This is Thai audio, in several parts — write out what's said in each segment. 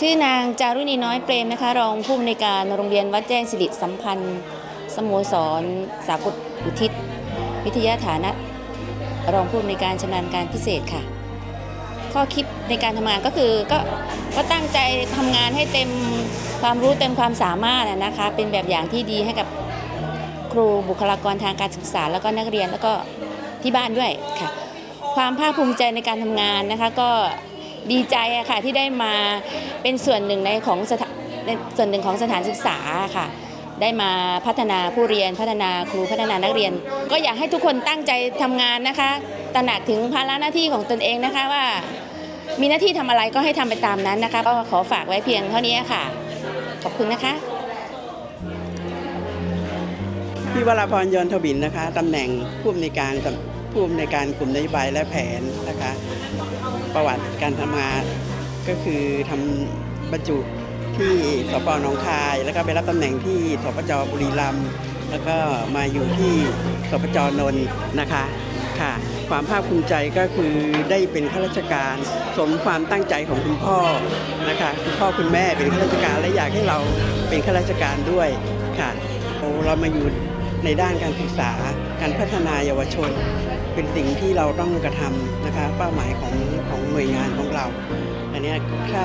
ชื่อนางจารุณีน้อยเปรมนะคะ รองผู้อำนวยการโรงเรียนวัดแจ้งสิริสัมพันธ์ สโมสร สากลอุทิศ วิทยาฐานะ รองผู้อำนวยการชำนาญการพิเศษค่ะ ข้อคิดในการทำงานก็คือก็ก็ตั้งใจทำงานให้เต็มความรู้เต็มความสามารถนะคะ เป็นแบบอย่างที่ดีให้กับครูบุคลากรทางการศึกษา แล้วก็นักเรียนแล้วก็ที่บ้านด้วยค่ะ ความภาคภูมิใจในการทำงานนะคะก็ ดีใจอะค่ะที่ได้มาเป็นส่วนหนึ่งในของสถาในส่วนหนึ่งของสถานศึกษาค่ะ ได้มาพัฒนาผู้เรียนพัฒนาครูพัฒนานักเรียน ก็อยากให้ทุกคนตั้งใจทำงานนะคะ ตระหนักถึงภาระหน้าที่ของตนเองนะคะว่า มีหน้าที่ทำอะไรก็ให้ทำไปตามนั้นนะคะก็ขอฝากไว้เพียงเท่านี้ค่ะ ขอบคุณนะคะพี่วราพรยนทบินนะคะตำแหน่งผู้อำนวยการสำผู้อำนวยการกลุ่มนโยบายและแผนนะคะ ประวัติการทำงานก็คือทำบรรจุที่สปหนองคาย แล้วก็ไปรับตำแหน่งที่สปจบุรีรัมย์แล้วก็มาอยู่ที่สปจนนท์นะคะค่ะ ความภาคภูมิใจก็คือได้เป็นข้าราชการสมความตั้งใจของคุณพ่อนะคะคุณพ่อคุณแม่เป็นข้าราชการและอยากให้เราเป็นข้าราชการด้วยค่ะเรามาอยู่ในด้านการศึกษาการพัฒนาเยาวชน เป็นสิ่งที่เราต้องกระทำนะคะ เป้าหมายของของหน่วยงานของเรา อันนี้ถ้า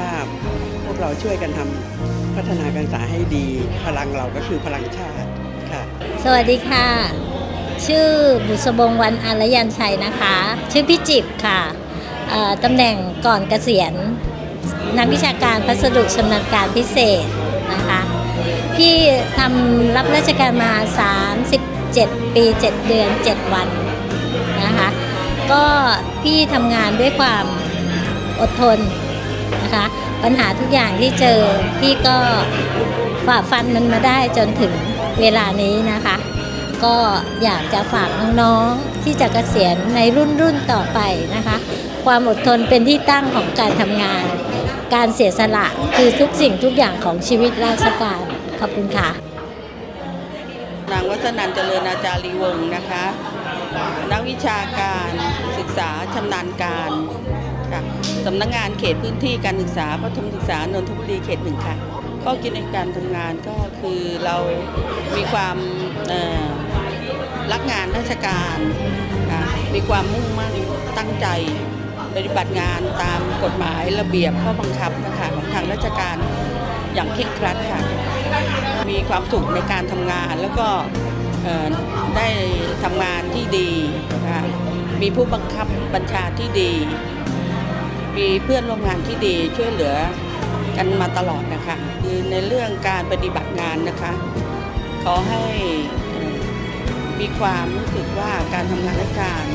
พวกเราช่วยกันทำพัฒนาการศึกษาให้ดีพลังเราก็คือพลังชาติค่ะ สวัสดีค่ะ ชื่อบุษบงวันอารยันชัยนะคะ ชื่อพี่จิบค่ะตำแหน่งก่อนเกษียณนักวิชาการพัสดุชำนาญการพิเศษนะคะ พี่ทำรับราชการมา 37 ปี 7 เดือน 7 วัน ก็พี่ทำงานด้วยความอดทนนะคะ ปัญหาทุกอย่างที่เจอ พี่ก็ฝ่าฟันมันมาได้จนถึงเวลานี้นะคะ ก็อยากจะฝากน้องๆที่จะเกษียณในรุ่นรุ่นต่อไปนะคะ ความอดทนเป็นที่ตั้งของการทำงาน การเสียสละคือทุกสิ่งทุกอย่างของชีวิตราชการขอบคุณค่ะนางวัฒนันเจริญอาจารีวงศ์นะคะ นักวิชาการศึกษาชำนาญการค่ะสำนักงานเขตพื้นที่การศึกษาประถมศึกษานนทบุรีเขตหนึ่งค่ะข้อคิดในการทำงานก็คือเรามีความรักงานราชการมีความมุ่งมั่นตั้งใจปฏิบัติงานตามกฎหมายระเบียบข้อบังคับนะคะของทางราชการอย่างเคร่งครัดค่ะ มีความสุขในการทำงานแล้วก็ ได้ทำงานที่ดีนะคะมีผู้บังคับบัญชาที่ดี มีเพื่อนร่วมงานที่ดีช่วยเหลือกันมาตลอดนะคะคือในเรื่องการปฏิบัติงานนะคะขอให้มีความรู้สึกว่าการทำงานราชการ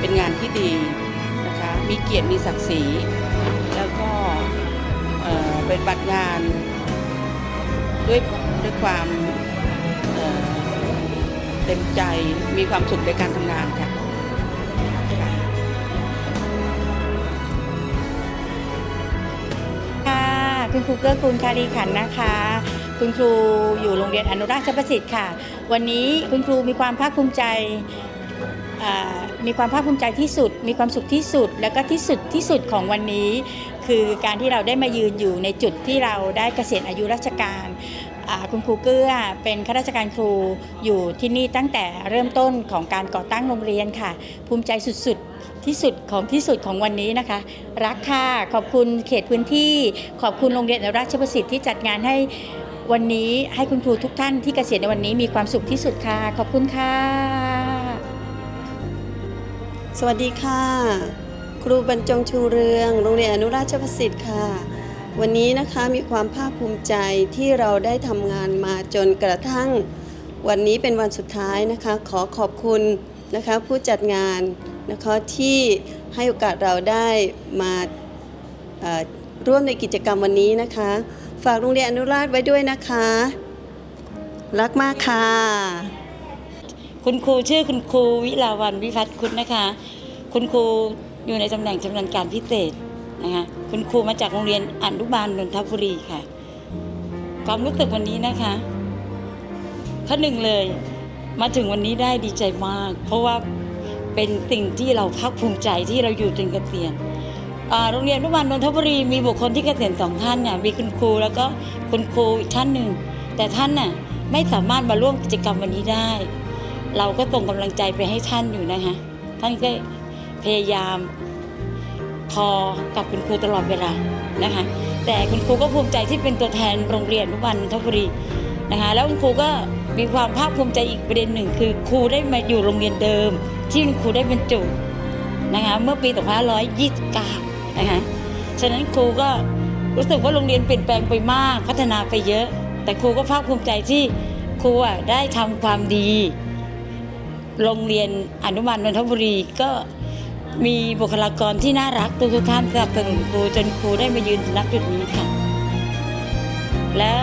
เป็นงานที่ดีนะคะมีเกียรติมีศักดิ์ศรี แล้วก็เปฏิบัติงานด้วยด้วยความ เต็มใจมีความสุขในการทำงานค่ะค่ะคุณครูเกื้อกูลคารีขันนะคะ คุณครูอยู่โรงเรียนอนุราชประสิทธิ์ค่ะ วันนี้คุณครูมีความภาคภูมิใจมีความภาคภูมิใจที่สุด มีความสุขที่สุด แล้วก็ที่สุดที่สุดของวันนี้ คือการที่เราได้มายืนอยู่ในจุดที่เราได้เกษียณอายุราชการคุณครูเกื้อเป็นข้าราชการครูอยู่ที่นี่ตั้งแต่เริ่มต้นของการก่อตั้งโรงเรียนค่ะ ภูมิใจสุดๆ ที่สุดของที่สุดของวันนี้นะคะ รักค่ะ ขอบคุณเขตพื้นที่ ขอบคุณโรงเรียนราชประสิทธิ์ที่จัดงานให้วันนี้ให้คุณครูทุกท่านที่เกษียณในวันนี้มีความสุขที่สุดค่ะ ขอบคุณค่ะ สวัสดีค่ะ ครูบรรจงชูเรือง โรงเรียนอนุราชประสิทธิ์ค่ะ วันนี้นะคะมีความภาคภูมิใจที่เราได้ทำงานมาจนกระทั่ง วันนี้เป็นวันสุดท้ายนะคะ ขอขอบคุณนะคะผู้จัดงานนะคะที่ให้โอกาสเราได้มาร่วมในกิจกรรมวันนี้นะคะ ฝากโรงเรียนอนุราชไว้ด้วยนะคะ รักมากค่ะ คุณครูชื่อคุณครูวิลาวันวิพัฒน์คุณนะคะ คุณครู อยู่ในตำแหน่งชำนาญการพิเศษนะคะคุณครูมาจากโรงเรียนอนุบาลนนทบุรีค่ะ ความรู้สึกวันนี้นะคะข้อหนึ่งเลยมาถึงวันนี้ได้ดีใจมาก เพราะว่าเป็นสิ่งที่เราภาคภูมิใจที่เราอยู่จนเกษียณโรงเรียนอนุบาลนนทบุรีมีบุคคลที่เกษียณสองท่านเนี่ยมีคุณครูแล้วก็คุณครูอีกท่านหนึ่ง แต่ท่านน่ะไม่สามารถมาร่วมกิจกรรมวันนี้ได้ เราก็ส่งกำลังใจไปให้ท่านอยู่นะคะท่านก็ พยายามพอกับคุณครูตลอดเวลานะคะ แต่คุณครูก็ภูมิใจที่เป็นตัวแทนโรงเรียนอนุบาลนทบุรีนะคะแล้วคุณครูก็มีความภาคภูมิใจอีกประเด็นหนึ่ง คือครูได้มาอยู่โรงเรียนเดิม ที่คุณครูได้บรรจุนะคะเมื่อปี2529นะคะฉะนั้นครูก็รู้สึกว่าโรงเรียนเปลี่ยนแปลงไปมากพัฒนาไปเยอะ แต่ครูก็ภาคภูมิใจที่ครูอะได้ทำความดี โรงเรียนอนุบาลนนทบุรีก็ มีบุคลากรที่น่ารักทุกๆท่านสนับสนุนครูจนครูได้มายืนณจุดนี้ค่ะ และ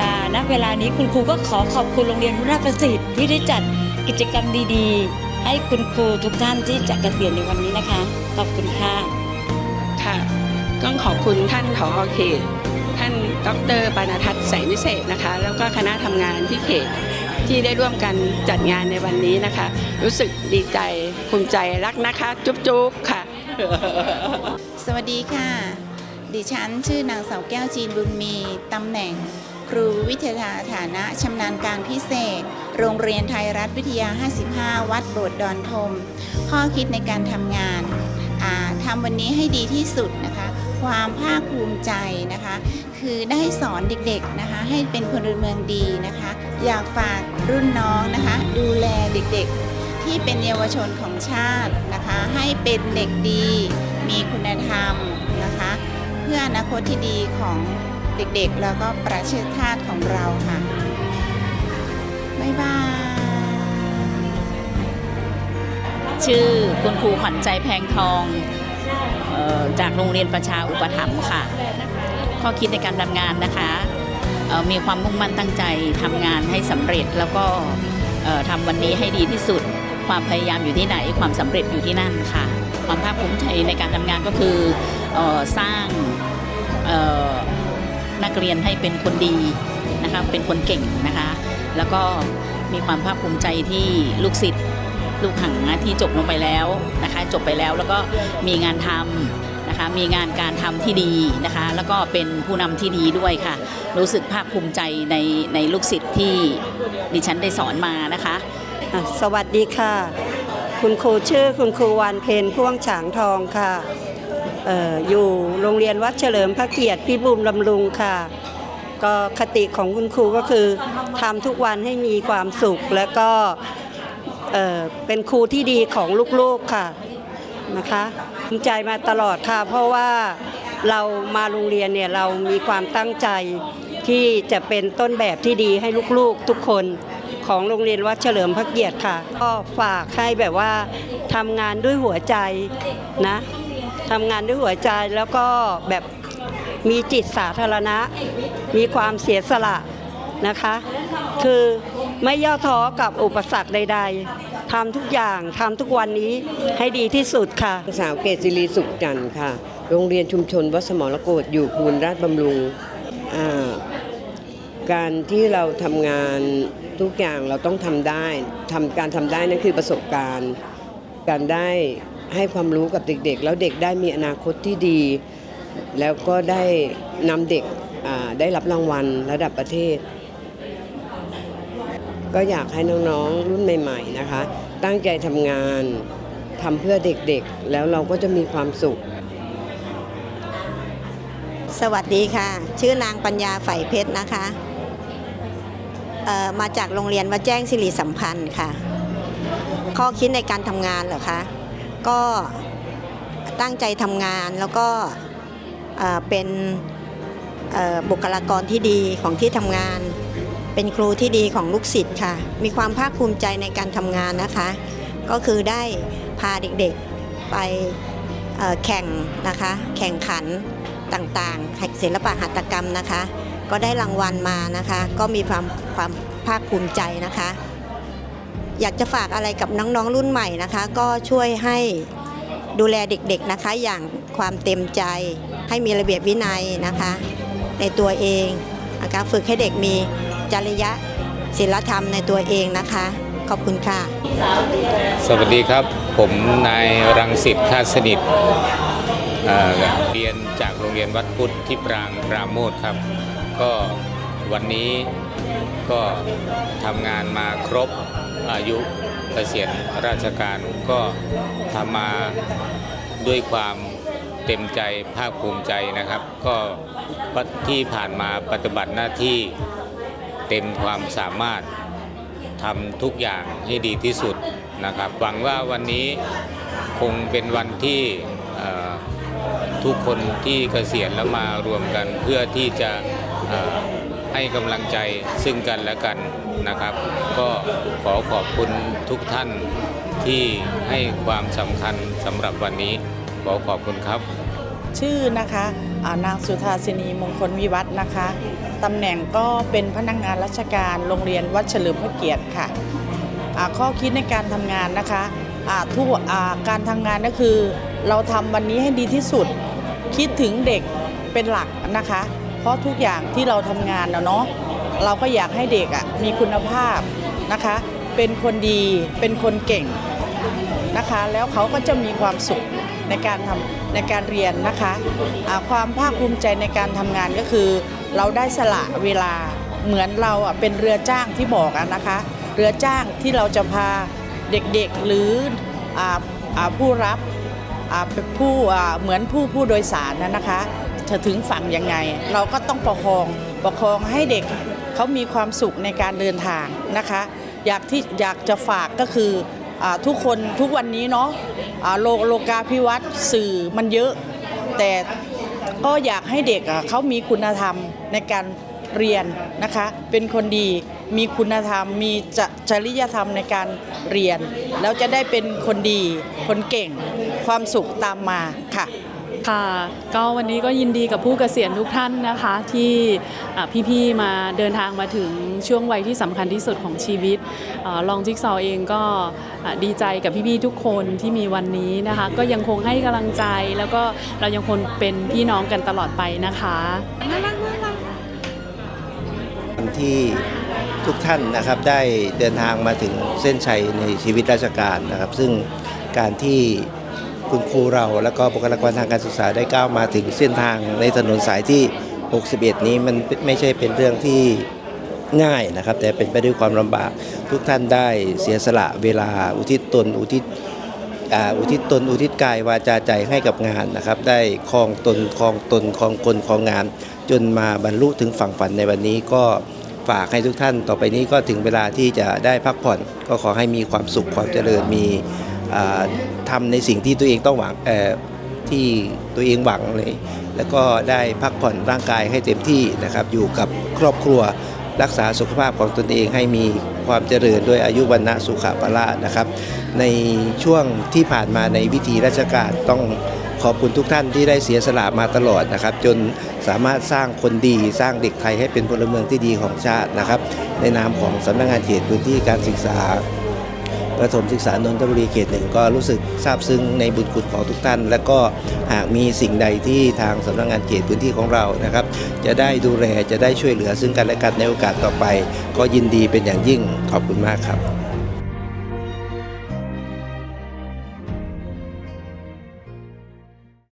อ่าณเวลานี้คุณครูก็ขอขอบคุณโรงเรียนราชประสิทธิ์ที่ได้จัดกิจกรรมดีๆ ให้คุณครูทุกท่านที่จะเกษียณในวันนี้นะคะ ขอบคุณค่ะค่ะต้องขอบคุณท่านผอเขต ท่านดรปานาทัศน์แสงวิเศษนะคะ แล้วก็คณะทำงานที่เขต ที่ได้ร่วมกันจัดงานในวันนี้นะคะ รู้สึกดีใจภูมิใจรักนะคะ จุ๊บจุ๊บค่ะ สวัสดีค่ะ ดิฉันชื่อนางเสาวแก้วจีนบุญมีตำแหน่ง ครูวิทยาฐานะชำนาญการพิเศษ โรงเรียนไทยรัฐวิทยา 55 วัดโบสถ์ดอนทม ข้อคิดในการทำงานทำวันนี้ให้ดีที่สุดนะคะ ความภาคภูมิใจนะคะ คือได้สอนเด็กๆนะคะให้เป็นพลเมืองดีนะคะ อยากฝากรุ่นน้องนะคะ ดูแลเด็กๆ ที่เป็นเยาวชนของชาตินะคะ ให้เป็นเด็กดี มีคุณธรรมนะคะ เพื่ออนาคตที่ดีของเด็กๆ แล้วก็ประเทศชาติของเราค่ะ บ๊ายบายชื่อคุณครูขวัญใจแพงทอง จากโรงเรียนประชาอุปถัมภ์ค่ะ ข้อคิดในการทำงานนะคะมีความมุ่งมั่นตั้งใจทำงานให้สำเร็จแล้วก็ทำวันนี้ให้ดีที่สุด ความพยายามอยู่ที่ไหน ความสำเร็จอยู่ที่นั่นค่ะ ความภาคภูมิใจในการทำงานก็คืออสร้างนักเรียนให้เป็นคนดีนะคะเป็นคนเก่งนะคะ แล้วก็มีความภาคภูมิใจที่ลูกศิษย์ ลูกหังที่จบลงไปแล้วนะคะ จบไปแล้วแล้วก็มีงานทำนะคะ มีงานการทำที่ดีนะคะ แล้วก็เป็นผู้นำที่ดีด้วยค่ะ รู้สึกภาคภูมิใจในในลูกศิษย์ที่ดิฉันได้สอนมานะคะอะสวัสดีค่ะ คุณครูชื่อคุณครูวันเพนพ่วงฉางทองค่ะเอออยู่โรงเรียนวัดเฉลิมพระเกียรติพิบูลบำรุงค่ะ ก็คติของคุณครูก็คือทำทุกวันให้มีความสุขแล้วก็ เเป็นครูที่ดีของลูกๆค่ะนะคะภูมิใจมาตลอดค่ะ เพราะว่าเรามาโรงเรียนเนี่ยเรามีความตั้งใจที่จะเป็นต้นแบบที่ดีให้ลูกๆทุกคนของโรงเรียนวัดเฉลิมพระเกียรติค่ะ ก็ฝากให้แบบว่าทำงานด้วยหัวใจนะทำงานด้วยหัวใจแล้วก็แบบมีจิตสาธารณะ มีความเสียสละนะคะ คือ ไม่ย่อท้อกับอุปสรรคใด ๆทำทุกอย่างทำทุกวันนี้ให้ดีที่สุดค่ะ สาวเกศิริสุขจันทร์ค่ะ โรงเรียนชุมชนวัดสมรโกฏอยู่ภูนราชบำรุงอ่าการที่เราทำงานทุกอย่างเราต้องทำได้ทำการทำได้นั่นคือประสบการณ์ การได้ให้ความรู้กับเด็กๆ แล้วเด็กได้มีอนาคตที่ดี แล้วก็ได้นำเด็กอ่าได้รับรางวัลระดับประเทศ ก็อยากให้น้องๆรุ่นใหม่ๆนะคะ ตั้งใจทำงานทำเพื่อเด็กๆ แล้วเราก็จะมีความสุข สวัสดีค่ะ ชื่อนางปัญญาไฝเพชรนะคะมาจากโรงเรียนวัดแจ้งสิริสัมพันธ์ค่ะ ข้อคิดในการทำงานเหรอคะ ก็ตั้งใจทำงานแล้วก็เเป็นบุคลากรที่ดีของที่ทำงาน เป็นครูที่ดีของลูกศิษย์ค่ะ มีความภาคภูมิใจในการทำงานนะคะ ก็คือได้พาเด็กๆไปแข่งนะคะ แข่งขันต่างๆศิลปะหัตถกรรมนะคะ ก็ได้รางวัลมานะคะ ก็มีความความภาคภูมิใจนะคะ อยากจะฝากอะไรกับน้องๆรุ่นใหม่นะคะ ก็ช่วยให้ดูแลเด็กๆนะคะอย่างความเต็มใจให้มีระเบียบวินัยนะคะ ในตัวเองนะคะฝึกให้เด็กมี จริยศีลธรรมในตัวเองนะคะ ขอบคุณค่ะ สวัสดีครับ ผมนายรังสิตท่าสนิทเอ่อเรียนจากโรงเรียนวัดพุทธที่ปรางปราโมทครับ ก็วันนี้ก็ทำงานมาครบอายุเกษียณราชการก็ทำมาด้วยความเต็มใจภาคภูมิใจนะครับ ก็ที่ผ่านมาปฏิบัติหน้าที่ เต็มความสามารถทำทุกอย่างให้ดีที่สุดนะครับ หวังว่าวันนี้คงเป็นวันที่ทุกคนที่เกษียณแล้วมารวมกันเพื่อที่จะให้กำลังใจซึ่งกันและกันนะครับ ก็ขอขอบคุณทุกท่านที่ให้ความสำคัญสำหรับวันนี้ ขอขอบคุณครับ ชื่อนะคะานางสุธาสินีมงคลวิวัฒน์นะคะตำแหน่งก็เป็นพนักงานราชการโรงเรียนวัดเฉลิมพระเกียรติค่ะข้อคิดในการทำงานนะคะาทุกอ่าการทำงานก็คือ เราทำวันนี้ให้ดีที่สุด คิดถึงเด็กเป็นหลักนะคะ เพราะทุกอย่างที่เราทำงานเนาะเราก็อยากให้เด็กมีคุณภาพนะคะ เป็นคนดีเป็นคนเก่งนะคะ แล้วเขาก็จะมีความสุข ในการทำในการเรียนนะคะอ่าความภาคภูมิใจในการทำงานก็คือ เราได้สละเวลาเหมือนเราเป็นเรือจ้างที่บอกนะคะ เรือจ้างที่เราจะพาเด็กๆหรืออผู้รับผู้เหมือนผู้ผู้โดยสารนะนะคะจะถึงฝั่งยังไง เราก็ต้องประคองประคองให้เด็กเขามีความสุขในการเดินทางนะคะ อยากที่อยากจะฝากก็คือ ทุกคนทุกวันนี้เนาะโลโลกาพิวัตรสื่อมันเยอะ แต่ก็อยากให้เด็กเขามีคุณธรรมในการเรียนนะคะ เป็นคนดีมีคุณธรรม มีจจริยธรรมในการเรียน แล้วจะได้เป็นคนดี คนเก่ง ความสุขตามมาค่ะ ค่ะก็วันนี้ก็ยินดีกับผู้เกษียณทุกท่านนะคะ ที่พี่ๆมาเดินทางมาถึงช่วงวัยที่สำคัญที่สุดของชีวิตลองจิ๊กซอเองก็ดีใจกับพี่ๆทุกคนที่มีวันนี้นะคะ ก็ยังคงให้กำลังใจแล้วก็เรายังคงเป็นพี่น้องกันตลอดไปนะคะที่ทุกท่านนะครับได้เดินทางมาถึงเส้นชัยในชีวิตราชการนะครับ ซึ่งการที่ คุณครูเราและก็บุคลากรทางการศึกษาได้ก้าวมาถึงเส้นทางในถนนสายที่ 61 นี้มันไม่ใช่เป็นเรื่องที่ง่ายนะครับ แต่เป็นไปด้วยความลำบาก ทุกท่านได้เสียสละเวลาอุทิศตนอุทิศอุทิศตนอุทิศกายวาจาใจให้กับงานนะครับ ได้คลองตนคลองตนคลองคนคลองงาน จนมาบรรลุถึงฝั่งฝันในวันนี้ก็ฝากให้ทุกท่านต่อไปนี้ก็ถึงเวลาที่จะได้พักผ่อน ก็ขอให้มีความสุขความเจริญมี อ่าทำในสิ่งที่ตัวเองต้องหวังที่ตัวเองหวังเลย แล้วก็ได้พักผ่อนร่างกายให้เต็มที่นะครับ อยู่กับครอบครัวรักษาสุขภาพของตนเองให้มีความเจริญด้วยอายุวันนะสุขภาละนะครับ ในช่วงที่ผ่านมาในวิธีราชการต้องขอบคุณทุกท่านที่ได้เสียสละมาตลอดนะครับ จนสามารถสร้างคนดีสร้างเด็กไทยให้เป็นพลเมืองที่ดีของชาตินะครับ ในนามของสำนักงานเขตพื้นที่การศึกษา ประถมศึกษานนทบุรีเขตหนึ่งก็รู้สึกซาบซึ้งในบุญคุณของทุกท่าน และก็หากมีสิ่งใดที่ทางสำนักงานเขตพื้นที่ของเรานะครับ จะได้ดูแลจะได้ช่วยเหลือซึ่งกันและกันในโอกาสต่อไป ก็ยินดีเป็นอย่างยิ่งขอบคุณมากครับ